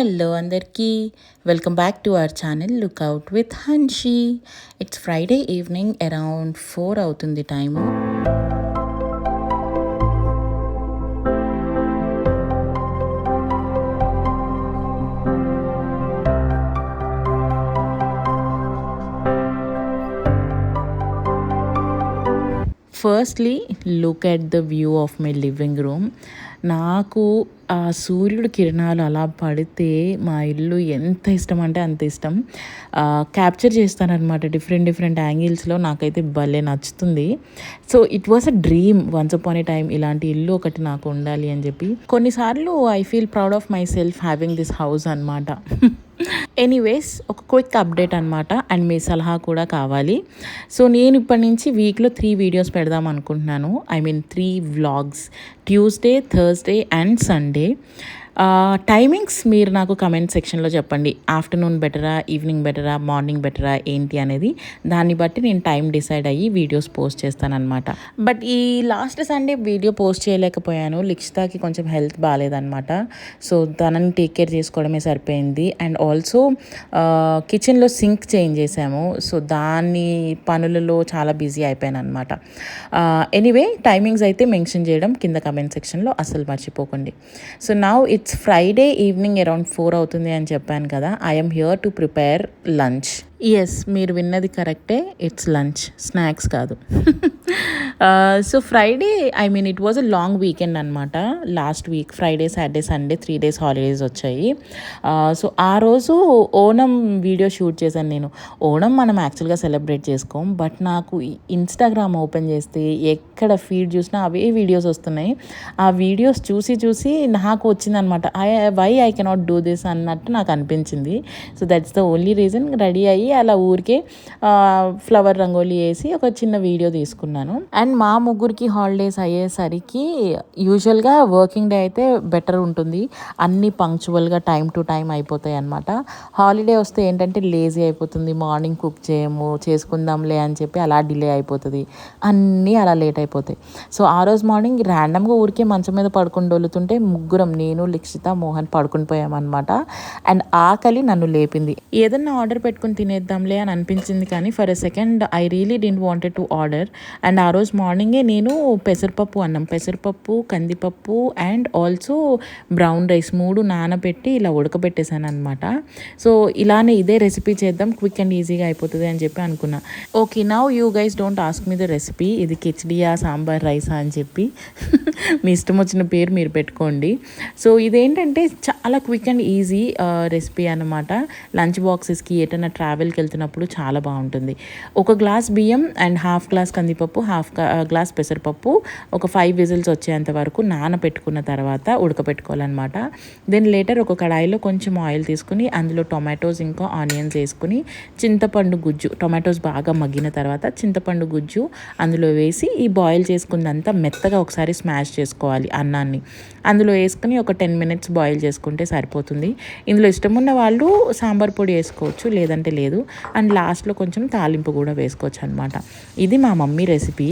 Hello అందరికీ. Welcome back to our channel lookout with Hanshi it's Friday evening around four అవుతుంది time. Firstly look at the view of my living room నాకు ఆ సూర్యుడు కిరణాలు అలా పడితే మా ఇల్లు ఎంత ఇష్టం అంటే అంత ఇష్టం. క్యాప్చర్ చేస్తానన్నమాట. డిఫరెంట్ డిఫరెంట్ యాంగిల్స్లో నాకైతే భలే నచ్చుతుంది. So it was a dream once upon a time ఇలాంటి ఇల్లు ఒకటి నాకు ఉండాలి అని చెప్పి. కొన్నిసార్లు I feel proud of myself having this house అనమాట ఎనీవేస్ ఒక క్విక్ అప్డేట్ అనమాట అండ్ మీ సలహా కూడా కావాలి. సో నేను ఇప్పటి నుంచి వీక్లో త్రీ వీడియోస్ పెడదాం అనుకుంటున్నాను. I mean three vlogs Tuesday Thursday and Sunday timings మీరు నాకు కమెంట్ సెక్షన్లో చెప్పండి. ఆఫ్టర్నూన్ బెటరా ఈవినింగ్ బెటరా మార్నింగ్ బెటరా ఏంటి అనేది. దాన్ని బట్టి నేను టైం డిసైడ్ అయ్యి వీడియోస్ పోస్ట్ చేస్తానమాట బట్ ఈ లాస్ట్ సండే వీడియో పోస్ట్ చేయలేకపోయాను. లిక్షితాకి కొంచెం హెల్త్ బాగాలేదనమాట సో తనని టేక్ కేర్ చేసుకోవడమే సరిపోయింది. అండ్ ఆల్సో కిచెన్లో సింక్ చేంజ్ చేసాము సో దాన్ని పనులలో చాలా బిజీ అయిపోయాను అనమాట ఎనీవే టైమింగ్స్ అయితే మెన్షన్ చేయడం కింద కమెంట్ సెక్షన్లో అసలు మర్చిపోకండి. సో నా it's it's Friday evening around four అవుతుంది అని చెప్పాను కదా. I'm here to prepare lunch yes మీరు విన్నది కరెక్టే. ఇట్స్ లంచ్ స్నాక్స్ కాదు. So Friday I mean it was a long weekend అనమాట last week Friday Saturday Sunday three days holidays వచ్చాయి. Uh, సో ఆ రోజు ఓణం వీడియో షూట్ చేశాను నేను. ఓణం మనం యాక్చువల్గా సెలబ్రేట్ చేసుకోం. బట్ నాకు ఇన్స్టాగ్రామ్ ఓపెన్ చేస్తే ఎక్కడ ఫీడ్ చూసినా అవే వీడియోస్ వస్తున్నాయి. ఆ వీడియోస్ చూసి చూసి నాకు వచ్చిందనమాట I why I cannot do this అన్నట్టు నాకు అనిపించింది. So that's the only reason ready అయ్యి అలా ఊరికే ఫ్లవర్ రంగోలీ వేసి ఒక చిన్న వీడియో తీసుకున్నాను. అండ్ మా ముగ్గురికి హాలిడేస్ అయ్యేసరికి యూజువల్గా వర్కింగ్ డే అయితే బెటర్ ఉంటుంది. అన్నీ పంక్చువల్గా టైం టు టైం అయిపోతాయి అనమాట హాలిడే వస్తే ఏంటంటే లేజీ అయిపోతుంది. మార్నింగ్ కుక్ చేయము చేసుకుందాంలే అని చెప్పి అలా డిలే అయిపోతుంది. అన్నీ అలా లేట్ అయిపోతాయి. సో ఆ రోజు మార్నింగ్ ర్యాండమ్గా ఊరికే మంచం మీద పడుకుని డొలుతుంటే ముగ్గురం నేను లిక్షిత మోహన్ పడుకుని పోయామన్నమాట. అండ్ ఆకలి నన్ను లేపింది. ఏదన్నా ఆర్డర్ పెట్టుకుని తినే చేద్దాంలే అని అనిపించింది కానీ for a second I really didn't wanted to order and ఆ రోజు మార్నింగే నేను పెసరపప్పు అన్నం పెసరపప్పు కందిపప్పు అండ్ ఆల్సో బ్రౌన్ రైస్ మూడు నానబెట్టి ఇలా ఉడకబెట్టేశాను అనమాట సో ఇలానే ఇదే రెసిపీ చేద్దాం క్విక్ అండ్ ఈజీగా అయిపోతుంది అని చెప్పి అనుకున్నా. Okay now you guys don't ask me the recipe ఇది కిచడియా సాంబార్ రైసా అని చెప్పి. మీ ఇష్టం వచ్చిన పేరు మీరు పెట్టుకోండి. సో ఇదేంటంటే చాలా క్విక్ అండ్ ఈజీ రెసిపీ అనమాట లంచ్ బాక్సెస్కి ఎటైనా ట్రావెల్కి వెళ్తున్నప్పుడు చాలా బాగుంటుంది. ఒక గ్లాస్ బియ్యం అండ్ హాఫ్ గ్లాస్ కందిపప్పు హాఫ్ గ్లాస్ పెసరపప్పు ఒక ఫైవ్ విజిల్స్ వచ్చేంత వరకు నానబెట్టుకున్న తర్వాత ఉడకపెట్టుకోవాలన్నమాట. దెన్ లేటర్ ఒక కడాయిలో కొంచెం ఆయిల్ తీసుకుని అందులో టొమాటోస్ ఇంకా ఆనియన్స్ వేసుకుని చింతపండు గుజ్జు టొమాటోస్ బాగా మగ్గిన తర్వాత చింతపండు గుజ్జు అందులో వేసి ఈ బాయిల్ చేసుకున్నంతా మెత్తగా ఒకసారి స్మాష్ చేసుకోవాలి అన్నాన్ని. అందులో వేసుకుని ఒక టెన్ మినిట్స్ బాయిల్ చేసుకుంటే సరిపోతుంది. ఇందులో ఇష్టం ఉన్న వాళ్ళు సాంబార్ పొడి వేసుకోవచ్చు లేదంటే లేదు. అండ్ లాస్ట్లో కొంచెం తాలింపు కూడా వేసుకోవచ్చు అనమాట ఇది మా మమ్మీ రెసిపీ.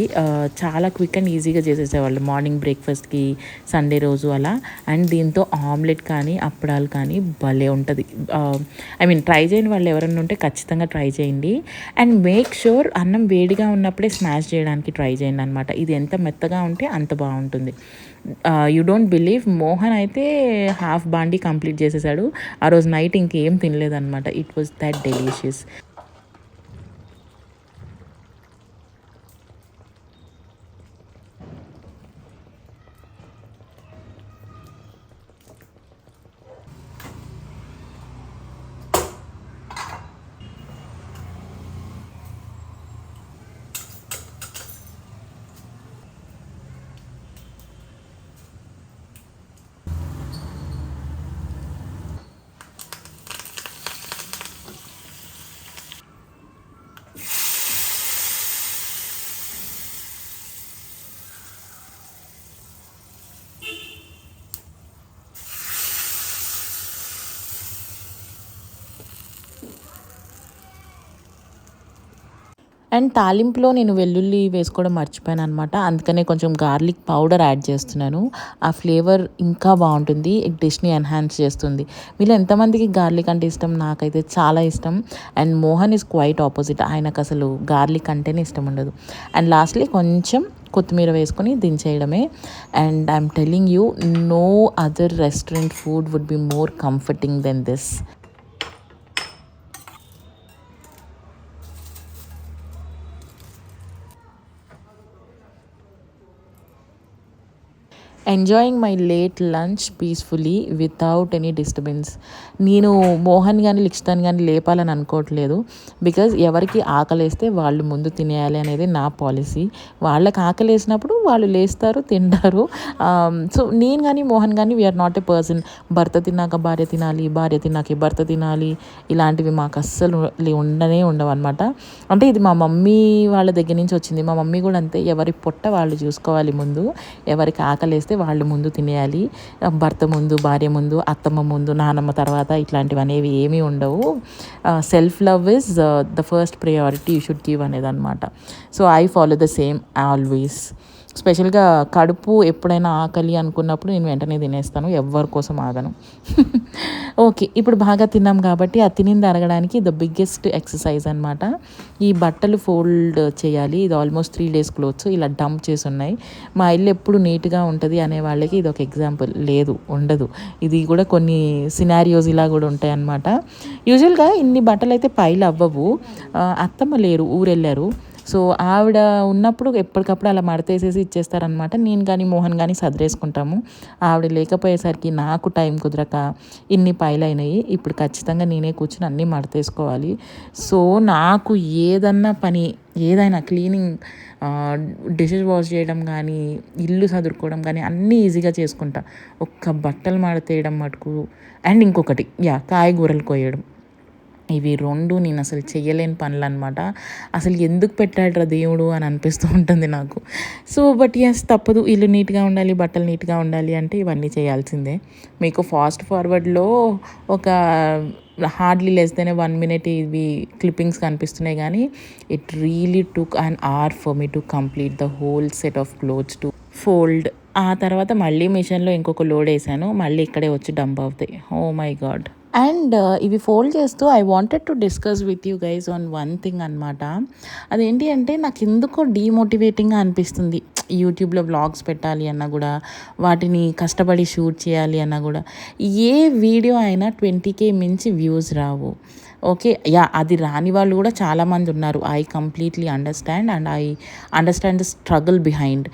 చాలా క్విక్ అండ్ ఈజీగా చేసేసేవాళ్ళు. మార్నింగ్ బ్రేక్ఫాస్ట్కి సండే రోజు అలా. అండ్ దీంతో ఆమ్లెట్ కానీ అప్పడాలు కానీ భలే ఉంటుంది. ఐ మీన్ ట్రై చేయని వాళ్ళు ఎవరైనా ఉంటే ఖచ్చితంగా ట్రై చేయండి. అండ్ మేక్ షూర్ అన్నం వేడిగా ఉన్నప్పుడే స్మాష్ చేయడానికి ట్రై చేయండి అనమాట ఇది ఎంత మెత్తగా ఉంటే అంత బాగుంటుంది. యూ డోంట్ బిలీవ్ మోహన్ అయితే హాఫ్ బాండీ కంప్లీట్ చేసేసాడు. ఆ రోజు నైట్ ఇంకేం తినలేదన్నమాట. It was that delicious and తాలింపులో నేను వెల్లుల్లి వేసుకోవడం మర్చిపోయాను అనమాట అందుకనే కొంచెం గార్లిక్ పౌడర్ యాడ్ చేస్తున్నాను. ఆ ఫ్లేవర్ ఇంకా బాగుంటుంది. డిష్ని ఎన్హాన్స్ చేస్తుంది. వీళ్ళు ఎంతమందికి గార్లిక్ అంటే ఇష్టం? నాకైతే చాలా ఇష్టం. And Mohan is quite opposite. ఆయనకు అసలు గార్లిక్ అంటేనే ఇష్టం ఉండదు. అండ్ లాస్ట్లీ కొంచెం కొత్తిమీర వేసుకొని దించేయడమే. And I'm telling you no other restaurant food would be more comforting than this. Enjoying my late lunch peacefully without any disturbance నేను మోహన్ కానీ లిక్షితాన్ కానీ లేపాలని అనుకోవట్లేదు. బికాజ్ ఎవరికి ఆకలేస్తే వాళ్ళు ముందు తినేయాలి అనేది నా పాలసీ వాళ్ళకి ఆకలి వేసినప్పుడు వాళ్ళు లేస్తారు తింటారు. Um, సో నేను కానీ మోహన్ కానీ వీఆర్ నాట్ ఎ పర్సన్ భర్త తిన్నాక భార్య తినాలి భార్య తిన్నాక భర్త తినాలి ఇలాంటివి మాకు అస్సలు ఉండనే ఉండవు అనమాట అంటే ఇది మా మమ్మీ వాళ్ళ దగ్గర నుంచి వచ్చింది. మా మమ్మీ కూడా అంతే ఎవరి పొట్ట వాళ్ళు చూసుకోవాలి ముందు. ఎవరికి ఆకలేస్తే వాళ్ళు ముందు తినేయాలి. భర్త ముందు భార్య ముందు అత్తమ్మ ముందు నానమ్మ తర్వాత ఇట్లాంటివి అనేవి ఏమీ ఉండవు. Self love is the first priority you should give అనేది అనమాట so I follow the same always స్పెషల్గా కడుపు ఎప్పుడైనా ఆకలి అనుకున్నప్పుడు నేను వెంటనే తినేస్తాను ఎవరి కోసం ఆగను. ఓకే ఇప్పుడు బాగా తిన్నాం కాబట్టి ఆ తినింది అరగడానికి ద బిగ్గెస్ట్ ఎక్సర్సైజ్ అనమాట ఈ బట్టలు ఫోల్డ్ చేయాలి ఇది ఆల్మోస్ట్ త్రీ డేస్ క్లోత్స్ ఇలా డంప్ చేసి ఉన్నాయి. మా ఇల్లు ఎప్పుడు నీట్గా ఉంటుంది అనే వాళ్ళకి ఇది ఒక ఎగ్జాంపుల్ లేదు ఉండదు. ఇది కూడా కొన్ని సినారియోస్ ఇలా కూడా ఉంటాయి అన్నమాట. యూజువల్గా ఇన్ని బట్టలు అయితే పైలు అవ్వవు అత్తమ్మ లేరు ఊరెళ్ళారు. సో ఆవిడ ఉన్నప్పుడు ఎప్పటికప్పుడు అలా మడతేసేసి ఇచ్చేస్తారనమాట నేను కానీ మోహన్ కానీ సదిరేసుకుంటాము. ఆవిడ లేకపోయేసరికి నాకు టైం కుదరక ఇన్ని పైలైనాయి. ఇప్పుడు ఖచ్చితంగా నేనే కూర్చుని అన్నీ మడతేసుకోవాలి. సో నాకు ఏదన్నా పని ఏదైనా క్లీనింగ్ డిషెస్ వాష్ చేయడం కానీ ఇల్లు సదురుకోవడం కానీ అన్నీ ఈజీగా చేసుకుంటా. ఒక్క బట్టలు మడతేయడం మటుకు అండ్ ఇంకొకటి యా కాయగూరలు కోయడం. ఇవి రెండు నేను అసలు చేయలేని పనులు అనమాట అసలు ఎందుకు పెట్టాడ్రా దేవుడు అని అనిపిస్తూ ఉంటుంది నాకు. సో బట్ ఎస్ తప్పదు. ఇల్లు నీట్గా ఉండాలి బట్టలు నీట్గా ఉండాలి అంటే ఇవన్నీ చేయాల్సిందే. మీకు ఫాస్ట్ ఫార్వర్డ్లో ఒక hardly less than one minute ఇవి క్లిప్పింగ్స్ కనిపిస్తున్నాయి కానీ it really took an hour for me to complete the whole set of clothes to fold ఆ తర్వాత మళ్ళీ మిషన్లో ఇంకొక లోడ్ వేసాను. మళ్ళీ ఇక్కడే వచ్చి డంప్ అవుతాయి. Oh my god and uh, ఇవి ఫోల్డ్ చేస్తూ I wanted to discuss with you guys on one thing అనమాట అదేంటి అంటే నాకు ఎందుకో డీమోటివేటింగ్గా అనిపిస్తుంది. యూట్యూబ్లో వ్లాగ్స్ పెట్టాలి అన్నా కూడా వాటిని కష్టపడి షూట్ చేయాలి అన్నా కూడా. ఏ వీడియో అయినా ట్వంటీకే మించి వ్యూస్ రావు. ఓకే యా అది రాని వాళ్ళు కూడా చాలామంది ఉన్నారు. I completely understand and I understand the struggle behind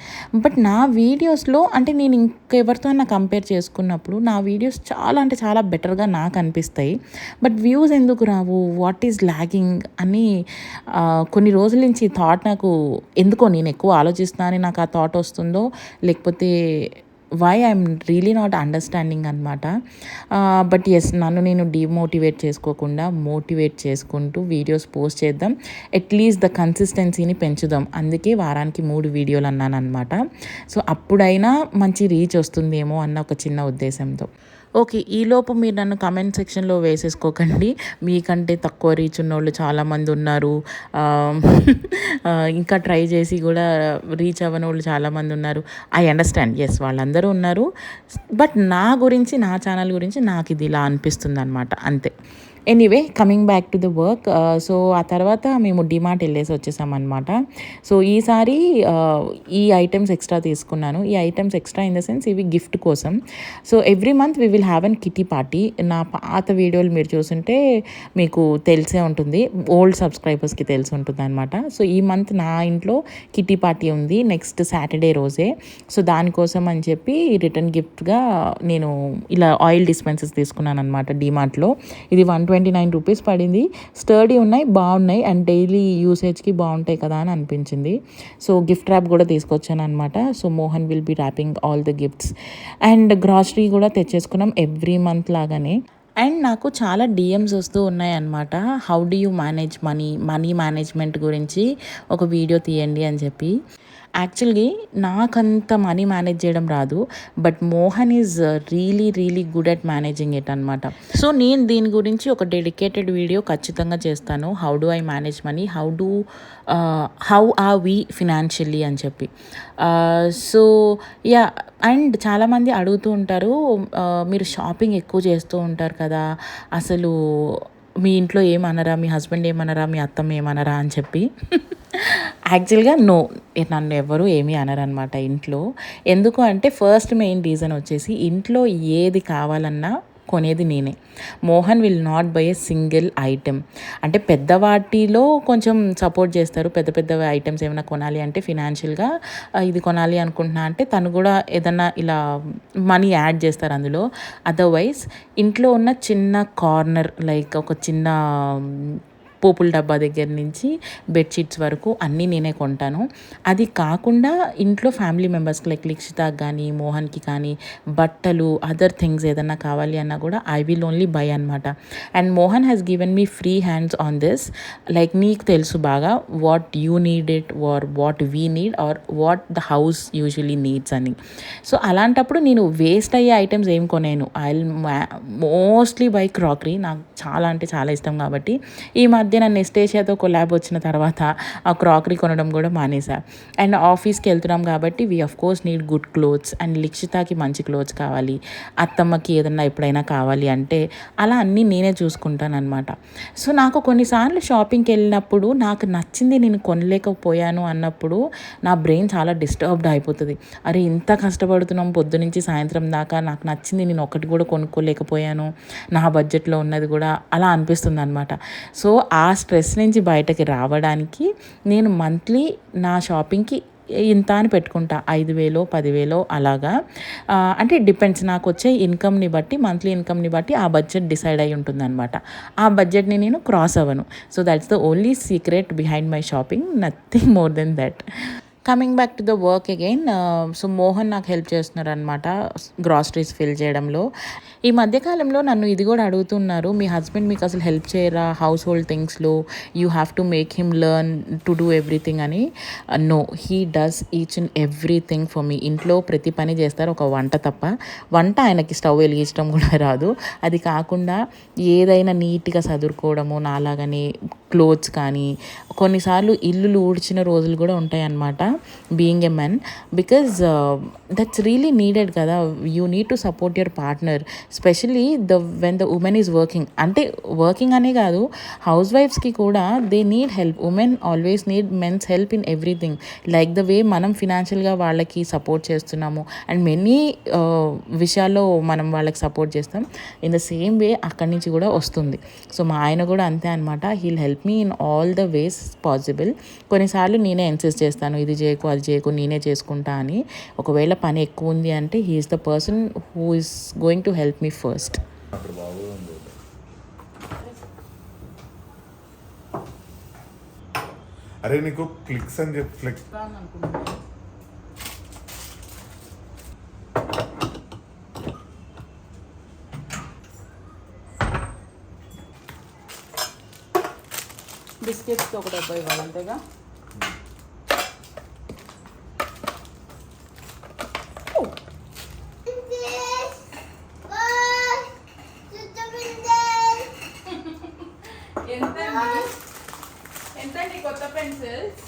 but నా వీడియోస్లో అంటే నేను ఇంకెవరితో అయినా కంపేర్ చేసుకున్నప్పుడు నా వీడియోస్ చాలా అంటే చాలా బెటర్గా నాకు అనిపిస్తాయి. బట్ వ్యూస్ ఎందుకు రావు? వాట్ ఈజ్ లాగింగ్ అని కొన్ని రోజుల నుంచి థాట్ నాకు ఎందుకో నేను ఎక్కువ ఆలోచిస్తానని నాకు ఆ థాట్ వస్తుందో లేకపోతే why I'm really not understanding అనమాట బట్ ఎస్ నన్ను నేను డిమోటివేట్ చేసుకోకుండా మోటివేట్ చేసుకుంటూ వీడియోస్ పోస్ట్ చేద్దాం. అట్లీస్ట్ ద కన్సిస్టెన్సీని పెంచుదాం. అందుకే వారానికి మూడు వీడియోలు అన్నాను అనమాట సో అప్పుడైనా మంచి రీచ్ వస్తుందేమో అన్న ఒక చిన్న ఉద్దేశంతో. ఓకే ఈలోపు మీరు నన్ను కమెంట్ సెక్షన్లో వేసేసుకోకండి. మీకంటే తక్కువ రీచ్ ఉన్నోళ్ళు చాలామంది ఉన్నారు. ఇంకా ట్రై చేసి కూడా రీచ్ అవ్వని వాళ్ళు చాలామంది ఉన్నారు. ఐ అండర్స్టాండ్ ఎస్ వాళ్ళందరూ ఉన్నారు. బట్ నా గురించి నా ఛానల్ గురించి నాకు ఇది ఇలా అనిపిస్తుంది అనమాట అంతే. Anyway coming back to the work so ఆ తర్వాత మేము డిమార్ట్ వెళ్ళేసి వచ్చేసామన్నమాట. సో ఈసారి uh, ఈ ఐటమ్స్ ఎక్స్ట్రా తీసుకున్నాను. ఈ items extra in the sense ఇవి గిఫ్ట్ కోసం. So every month we will have an kitty party నా పాత వీడియోలు మీరు చూస్తుంటే మీకు తెలిసే ఉంటుంది. ఓల్డ్ సబ్స్క్రైబర్స్కి తెలిసి ఉంటుంది అనమాట సో ఈ మంత్ నా ఇంట్లో కిటీ పార్టీ ఉంది నెక్స్ట్ సాటర్డే రోజే. సో దానికోసం అని చెప్పి రిటర్న్ గిఫ్ట్గా నేను ఇలా ఆయిల్ డిస్పెన్సెస్ తీసుకున్నాను అనమాట డిమార్ట్లో ఇది వన్ ట్వంటీ నైన్ రూపీస్ పడింది. స్టర్డీ ఉన్నాయి బాగున్నాయి అండ్ డైలీ యూసేజ్కి బాగుంటాయి కదా అని అనిపించింది. సో గిఫ్ట్ ర్యాప్ కూడా తీసుకొచ్చాను అనమాట so Mohan will be wrapping all the gifts and grocery కూడా తెచ్చేసుకున్నాం ఎవ్రీ మంత్ లాగానే. అండ్ నాకు చాలా డిఎమ్స్ వస్తూ ఉన్నాయన్నమాట how do you manage money money management గురించి ఒక వీడియో తీయండి అని చెప్పి. యాక్చువల్గా నాకంత మనీ మేనేజ్ చేయడం రాదు but Mohan is really really good at managing it అనమాట సో నేను దీని గురించి ఒక డెడికేటెడ్ వీడియో ఖచ్చితంగా చేస్తాను. How do I manage money how do how are we financially అని చెప్పి. సో యా అండ్ చాలామంది అడుగుతూ ఉంటారు uh, మీరు షాపింగ్ ఎక్కువ చేస్తూ ఉంటారు కదా అసలు మీ ఇంట్లో ఏమనరా? మీ హస్బెండ్ ఏమనరా? మీ అత్తమ్మ ఏమనరా? అని చెప్పి. యాక్చువల్గా నో. నన్ను ఎవరు ఏమీ అనరనమాట ఇంట్లో. ఎందుకు అంటే ఫస్ట్ మెయిన్ రీజన్ వచ్చేసి ఇంట్లో ఏది కావాలన్నా కొనేది నేనే. Mohan will not buy a single item అంటే పెద్దవాటిలో కొంచెం సపోర్ట్ చేస్తారు. పెద్ద పెద్ద ఐటమ్స్ ఏమైనా కొనాలి అంటే ఫినాన్షియల్గా ఇది కొనాలి అనుకుంటున్నా అంటే తను కూడా ఏదన్నా ఇలా మనీ యాడ్ చేస్తారు అందులో. అదర్వైజ్ ఇంట్లో ఉన్న చిన్న కార్నర్ లైక్ ఒక చిన్న పోపుల డబ్బా దగ్గర నుంచి బెడ్షీట్స్ వరకు అన్నీ నేనే కొంటాను. అది కాకుండా ఇంట్లో ఫ్యామిలీ మెంబర్స్కి లైక్ లిక్షిత కానీ మోహన్కి కానీ బట్టలు అదర్ థింగ్స్ ఏదన్నా కావాలి అన్నా కూడా ఐ విల్ ఓన్లీ బై అనమాట and Mohan has given me free hands on this. Like నీకు తెలుసు బాగా what you need it or what we need or what the house usually needs అని. సో అలాంటప్పుడు నేను వేస్ట్ అయ్యే ఐటమ్స్ ఏం కొనేను. I mostly buy crockery. నాకు చాలా అంటే చాలా ఇష్టం కాబట్టి ఈ మధ్య నా నన్ను ఎస్టేషియాతో కొలాబ్ వచ్చిన తర్వాత ఆ క్రాకరీ కొనడం కూడా మానేసా అండ్ ఆఫీస్కి వెళ్తున్నాం కాబట్టి we of course need good clothes and లిక్షితాకి మంచి క్లోత్స్ కావాలి. అత్తమ్మకి ఏదన్నా ఎప్పుడైనా కావాలి అంటే అలా అన్నీ నేనే చూసుకుంటాను అనమాట సో నాకు కొన్నిసార్లు షాపింగ్కి వెళ్ళినప్పుడు నాకు నచ్చింది నేను కొనలేకపోయాను అన్నప్పుడు నా బ్రెయిన్ చాలా డిస్టర్బ్డ్ అయిపోతుంది. అరే ఇంత కష్టపడుతున్నాం పొద్దు నుంచి సాయంత్రం దాకా నాకు నచ్చింది నేను ఒకటి కూడా కొనుక్కోలేకపోయాను నా బడ్జెట్లో ఉన్నది కూడా అలా అనిపిస్తుంది అనమాట సో ఆ స్ట్రెస్ నుంచి బయటకి రావడానికి నేను మంత్లీ నా షాపింగ్కి ఇంత అని పెట్టుకుంటా. ఐదు వేలో పదివేలో అలాగా. అంటే డిపెండ్స్ నాకు వచ్చే ఇన్కమ్ని బట్టి మంత్లీ ఇన్కమ్ని బట్టి ఆ బడ్జెట్ డిసైడ్ అయి ఉంటుందన్నమాట. ఆ బడ్జెట్ని నేను క్రాస్ అవ్వను. So that's the only secret behind my shopping nothing more then that. Coming back to the work again so Mohan నాకు హెల్ప్ చేస్తున్నారు అనమాట గ్రాసరీస్ ఫిల్ చేయడంలో. ఈ మధ్యకాలంలో నన్ను ఇది కూడా అడుగుతున్నారు మీ హస్బెండ్ మీకు అసలు హెల్ప్ చేయరా? Household థింగ్స్లో you have to make him learn to do everything అని. No he does each and everything for me ఇంట్లో ప్రతి పని చేస్తారు ఒక వంట తప్ప. వంట ఆయనకి స్టవ్ వెలిగించడం కూడా రాదు. అది కాకుండా ఏదైనా నీట్గా చదువుకోవడము నాలాగని క్లోత్స్ కానీ కొన్నిసార్లు ఇల్లులు ఊడ్చిన రోజులు కూడా ఉంటాయి అన్నమాట being a men because that's really needed కదా. You need to support your partner specially the when the women is working అంటే వర్కింగ్ అనే కాదు హౌస్ వైఫ్స్కి కూడా they need help women always need mens help in everything like the way మనం ఫినాన్షియల్గా వాళ్ళకి support చేస్తున్నాము. అండ్ మెనీ uh, విషయాల్లో మనం వాళ్ళకి సపోర్ట్ చేస్తాం. ఇన్ ద సేమ్ వే అక్కడి నుంచి కూడా వస్తుంది. సో మా ఆయన కూడా అంతే అనమాట he'll help me in all the ways possible కొన్నిసార్లు నేనే ఎన్సెస్ చేస్తాను ఇది చేయకు అది చేయకు నేనే చేసుకుంటా అని. ఒకవేళ పని ఎక్కువ ఉంది అంటే he is the person who is going to help me first అక్కడ బాగుంది అరే నీకు క్లిక్స్ అని చెప్పి ఫ్లిక్స్ బిస్కెట్స్తో ఒక డబ్బా ఇవ్వాలి అంతేగా ఎంత ఎంత కొత్త పెన్సిల్స్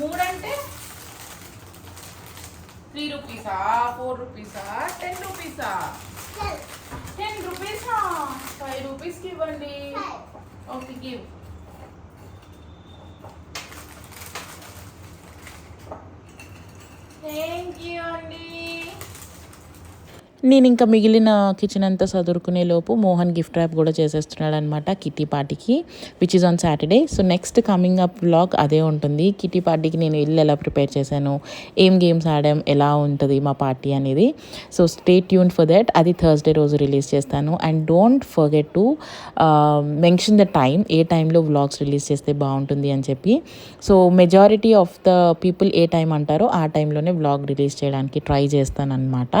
మూడంటే త్రీ రూపీసా ఫోర్ రూపీసా టెన్ రూపీసా? టెన్ రూపీసా? ఫైవ్ రూపీస్కి ఇవ్వండి. Okay give. థ్యాంక్ యూ అండి. నేను ఇంకా మిగిలిన కిచెన్ అంతా చదువుకునే లోపు మోహన్ గిఫ్ట్ ర్యాప్ కూడా చేసేస్తున్నాడు అనమాట కిటీ పార్టీకి which is on Saturday so next coming up vlog అదే ఉంటుంది. కిటీ పార్టీకి నేను ఇల్లు ఎలా ప్రిపేర్ చేశాను ఏం గేమ్స్ ఆడాం ఎలా ఉంటుంది మా పార్టీ అనేది. So stay tune for that అది థర్స్డే రోజు రిలీజ్ చేస్తాను. And don't forget to mention the time ఏ టైంలో వ్లాగ్స్ రిలీజ్ చేస్తే బాగుంటుంది అని చెప్పి. So majority of the people A time అంటారో ఆ టైంలోనే వ్లాగ్ రిలీజ్ చేయడానికి ట్రై చేస్తాను అనమాట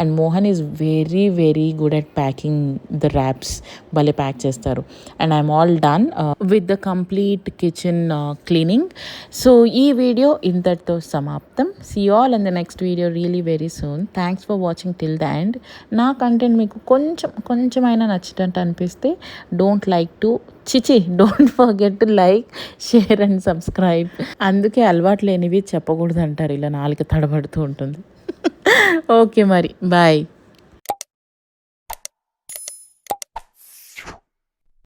and Mohan Mohan is very very good at packing the wraps భలే ప్యాక్ చేస్తారు. And I'm all done with the complete kitchen cleaning so ఈ video ఇంతటితో సమాప్తం. See all and the next video really very soon thanks for watching till the end నా content మీకు కొంచెం కొంచెమైనా నచ్చినట్టు అనిపిస్తే డోంట్ లైక్ టు చిచి don't forget to like share and subscribe అందుకే అలవాటు లేనివి చెప్పకూడదు అంటారు ఇలా నాలుగు తడబడుతూ ఉంటుంది. ఓకే మరి బాయ్